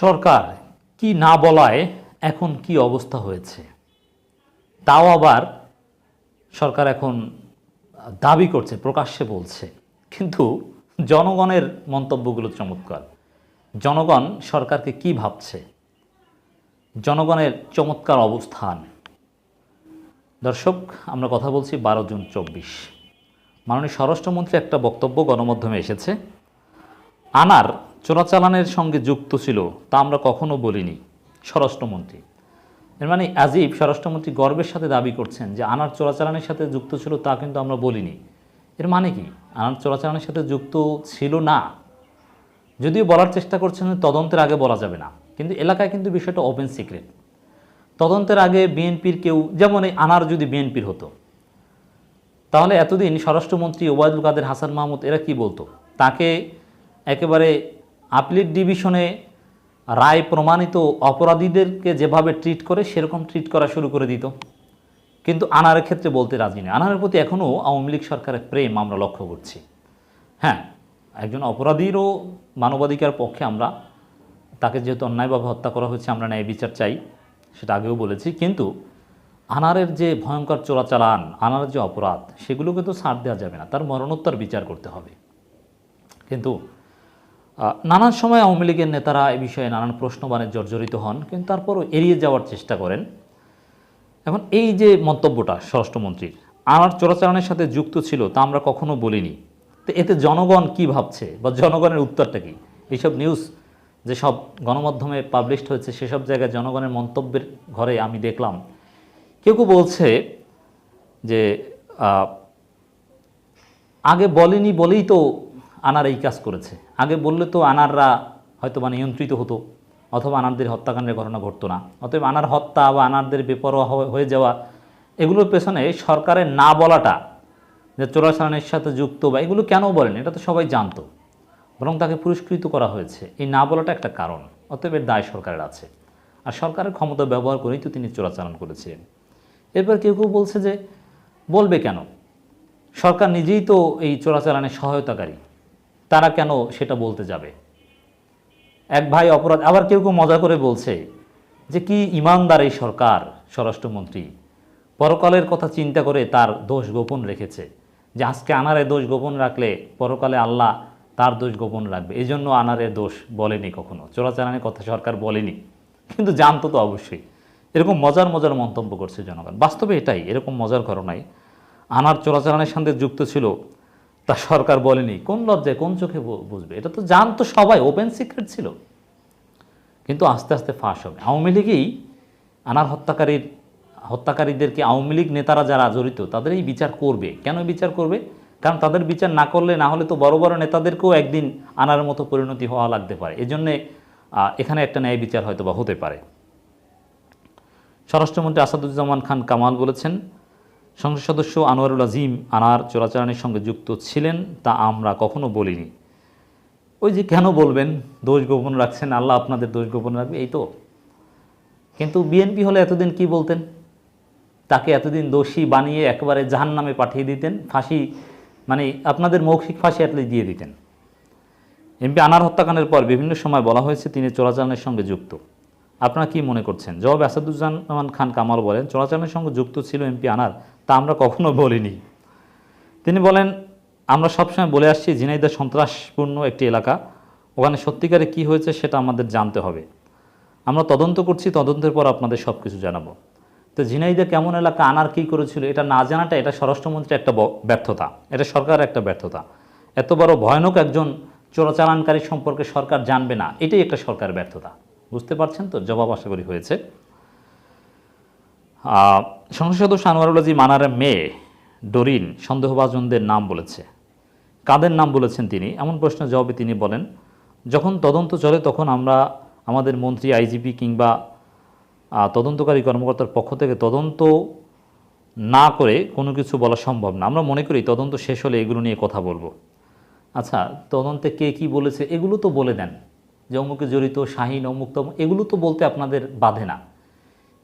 সরকার কি না বলায় এখন কি অবস্থা হয়েছে? তাও আবার সরকার এখন দাবি করছে, প্রকাশ্যে বলছে। কিন্তু জনগণের মন্তব্যগুলো চমৎকার। জনগণ সরকারকে কি ভাবছে? জনগণের চমৎকার অবস্থান। দর্শক, আমরা কথা বলছি বারো জুন চব্বিশ। মাননীয় স্বরাষ্ট্রমন্ত্রী একটা বক্তব্য গণমাধ্যমে এসেছে। আনার চোরাচালানের সঙ্গে যুক্ত ছিল তা আমরা কখনো বলিনি, স্বরাষ্ট্রমন্ত্রী। এর মানে আজিব স্বরাষ্ট্রমন্ত্রী গর্বের সাথে দাবি করছেন যে আনার চোরাচালানের সাথে যুক্ত ছিল তা কিন্তু আমরা বলিনি। এর মানে কি? আনার চোরাচালানের সাথে যুক্ত ছিল না? যদিও বলার চেষ্টা করছেন তদন্তের আগে বলা যাবে না, কিন্তু এলাকায় কিন্তু বিষয়টা ওপেন সিক্রেট তদন্তের আগে বিএনপির কেউ, যেমন এই আনার যদি বিএনপির হতো। তাহলে এতদিন স্বরাষ্ট্রমন্ত্রী ওবায়দুল কাদের, হাসান মাহমুদ এরা কি বলতো? তাকে একেবারে আপিলেট ডিভিশনে রায় প্রমাণিত অপরাধীদেরকে যেভাবে ট্রিট করে, সেরকম ট্রিট করা শুরু করে দিত। কিন্তু আনারের ক্ষেত্রে বলতে রাজি নেই। আনারের প্রতি এখনও আওয়ামী লীগ সরকারের প্রেম আমরা লক্ষ্য করছি। হ্যাঁ একজন অপরাধীরও মানবাধিকার পক্ষে আমরা তাকে যেহেতু অন্যায়ভাবে হত্যা করা হয়েছে, আমরা ন্যায় বিচার চাই, সেটা আগেও বলেছি। কিন্তু আনারের যে ভয়ঙ্কর চোরাচালান, আনারের যে অপরাধ, সেগুলোকে তো ছাড় দেওয়া যাবে না। তার মরণোত্তর বিচার করতে হবে। কিন্তু নানান সময় আওয়ামী লীগের নেতারা এ বিষয়ে নানান প্রশ্নবাণে জর্জরিত হন, কিন্তু তারপরও এড়িয়ে যাওয়ার চেষ্টা করেন। এখন এই যে মন্তব্যটা স্বরাষ্ট্রমন্ত্রীর আনার চোরাচালানের সাথে যুক্ত ছিল তা আমরা কখনো বলিনি। তো এতে জনগণ কি ভাবছে বা জনগণের উত্তরটা কি? এইসব নিউজ যেসব গণমাধ্যমে পাবলিশড হয়েছে, সেসব জায়গায় জনগণের মন্তব্যের ঘরে আমি দেখলাম। কেউ কেউ বলছে যে আগে বলেনি বলেই তো আনার এই কাজ করেছে। আগে বললে তো আনাররা হয়তো বা নিয়ন্ত্রিত হতো, অথবা আনারদের হত্যাকাণ্ডের ঘটনা ঘটতো না। অতএব আনার হত্যা বা আনারদের বেপরোয়া হয়ে- যাওয়া, এগুলোর পেছনে সরকারের না বলাটা, যে চোরাচালানের সাথে যুক্ত বা এগুলো কেন বলেন, এটা তো সবাই জানতো। বরং তাকে পুরস্কৃত করা হয়েছে। এই না বলাটা একটা কারণ, অতএব এর দায় সরকারের আছে। আর সরকারের ক্ষমতা ব্যবহার করেই তো তিনি চোরাচালান করেছিলেন এরপর কেউ কেউ বলছে যে, বলবে কেন? সরকার নিজেই তো এই চোরাচালানের সহায়তাকারী। তারা কেন সেটা বলতে যাবে? এক ভাই অপরাধ, আবার কেউ কেউ মজা করে বলছে যে কি ইমানদার এই সরকার, স্বরাষ্ট্রমন্ত্রী। পরকালের কথা চিন্তা করে তার দোষ গোপন রেখেছে যে আজকে আনারে দোষ গোপন রাখলে পরকালে আল্লাহ তার দোষ গোপন রাখবে। এই জন্য আনারের দোষ বলেনি কখনো। চোরাচালানের কথা সরকার বলেনি। কিন্তু জানতো তো অবশ্যই। এরকম মজার মজার মন্তব্য করছে জনগণ। বাস্তবে এটাই, এরকম মজার ঘটনায় আনার চোরাচালানের সঙ্গে যুক্ত ছিল তা সরকার বলেনি। কোন লজ্জায়, কোন চোখে বুঝবে? এটা তো জানতো সবাই ওপেন সিক্রেট ছিল। কিন্তু আস্তে আস্তে ফাঁস হবে। আওয়ামী লীগেই আনার হত্যাকারীর, হত্যাকারীদেরকে আওয়ামী লীগ নেতারা যারা জড়িত, তাদের এই বিচার করবে। কেন বিচার করবে? কারণ তাদের বিচার না করলে না হলে তো বড় বড় নেতাদেরকেও একদিন আনার মতো পরিণতি হওয়া লাগতে পারে। এজন্যে এখানে একটা ন্যায় বিচার হয়তো বা হতে পারে। স্বরাষ্ট্রমন্ত্রী আসাদুজ্জামান খান কামাল বলেছেন সংসদ সদস্য আনোয়ারুল আজিম আনার চোরাচালানের সঙ্গে যুক্ত ছিলেন তা আমরা কখনো বলিনি। ওই যে কেন বলবেন? দোষ গোপন রাখছেন, আল্লাহ আপনাদের দোষ গোপন রাখবে, এই তো। কিন্তু বিএনপি হলে এতদিন কি বলতেন? তাকে এতদিন দোষী বানিয়ে একেবারে জাহান নামে পাঠিয়ে দিতেন, ফাঁসি মানে আপনাদের মৌখিক ফাঁসি অ্যাটলিস্ট দিয়ে দিতেন। এমপি আনার হত্যাকাণ্ডের পর বিভিন্ন সময় বলা হয়েছে তিনি চোরাচালানের সঙ্গে যুক্ত। আপনারা কি মনে করছেন? জবাব আসাদুজ্জামান খান কামাল বলেন, চোরাচালানের সঙ্গে যুক্ত ছিল এমপি আনার। তা আমরা কখনো বলিনি। তিনি বলেন, আমরা সবসময় বলে আসছি ঝিনাইদহ সন্ত্রাসপূর্ণ একটি এলাকা। ওখানে সত্যিকারে কি হয়েছে সেটা আমাদের জানতে হবে। আমরা তদন্ত করছি, তদন্তের পর আপনাদের সব কিছু জানাব। তো ঝিনাইদহ কেমন এলাকা, আনার কী করেছিল, এটা না জানাটা এটা স্বরাষ্ট্রমন্ত্রীর একটা ব্যর্থতা। এটা সরকারের একটা ব্যর্থতা। এত বড় ভয়ানক একজন চোরাচালানকারী সম্পর্কে সরকার জানবে না, এটাই একটা সরকার ব্যর্থতা। বুঝতে পারছেন তো? জবাব আশা করি হয়েছে। সংসদ সদস্য আনোয়ারুল আনারের মেয়ে ডরিন সন্দেহভাজনদের নাম বলেছে। কাদের নাম বলেছেন তিনি? এমন প্রশ্নের জবাবে তিনি বলেন, যখন তদন্ত চলে তখন আমরা আমাদের মন্ত্রী, আইজিপি কিংবা তদন্তকারী কর্মকর্তার পক্ষ থেকে তদন্ত না করে কোনো কিছু বলা সম্ভব না। আমরা মনে করি তদন্ত শেষ হলে এগুলো নিয়ে কথা বলব। আচ্ছা তদন্তে কে কি বলেছে? এগুলো তো বলে দেন যে অমুকে জড়িত, শাহিন অমুক তমুক এগুলো তো বলতে আপনাদের বাধে না।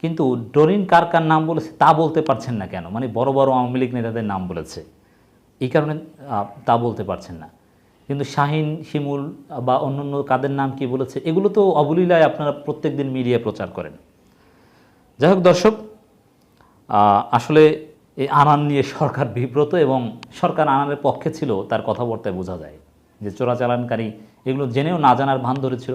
কিন্তু ডরিন কার কার নাম বলেছে তা বলতে পারছেন না কেন? মানে বড় বড় আওয়ামী লীগ নেতাদের নাম বলেছে। এই কারণে তা বলতে পারছেন না। কিন্তু শাহিন, শিমুল বা অন্যান্য কাদের নাম কি বলেছে? এগুলো তো অবলীলায় আপনারা প্রত্যেকদিন মিডিয়া প্রচার করেন। যাই হোক দর্শক আসলে এই আনান নিয়ে সরকার বিব্রত এবং সরকার আনানের পক্ষে ছিল তার কথাবার্তায় বোঝা যায় যে চোরাচালানকারী এগুলো জেনেও না জানার ভান ধরেছিল।